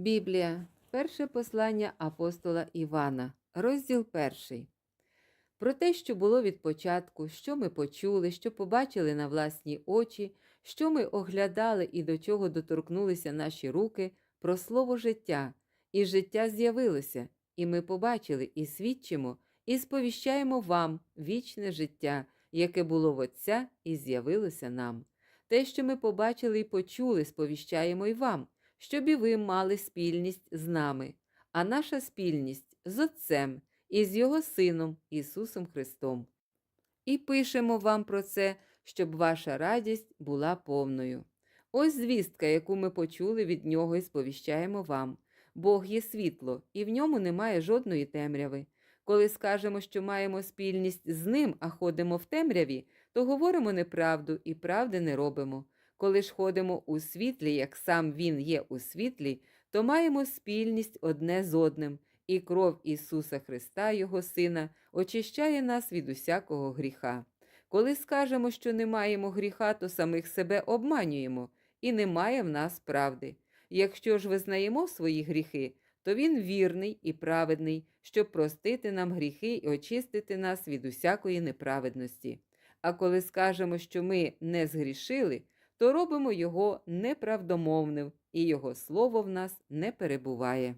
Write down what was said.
Біблія, перше послання апостола Івана, розділ перший. Про те, що було від початку, що ми почули, що побачили на власні очі, що ми оглядали і до чого доторкнулися наші руки, про слово життя, і життя з'явилося, і ми побачили, і свідчимо, і сповіщаємо вам вічне життя, яке було в Отця і з'явилося нам. Те, що ми побачили і почули, сповіщаємо й вам, щоб і ви мали спільність з нами, а наша спільність з Отцем і з Його Сином Ісусом Христом. І пишемо вам про це, щоб ваша радість була повною. Ось звістка, яку ми почули від Нього і сповіщаємо вам. Бог є світло, і в ньому немає жодної темряви. Коли скажемо, що маємо спільність з ним, а ходимо в темряві, то говоримо неправду і правди не робимо. Коли ж ходимо у світлі, як сам Він є у світлі, то маємо спільність одне з одним, і кров Ісуса Христа, Його Сина, очищає нас від усякого гріха. Коли скажемо, що не маємо гріха, то самих себе обманюємо, і немає в нас правди. Якщо ж визнаємо свої гріхи, то Він вірний і праведний, щоб простити нам гріхи і очистити нас від усякої неправедності. А коли скажемо, що ми не згрішили, то робимо його неправдомовним, і Його слово в нас не перебуває.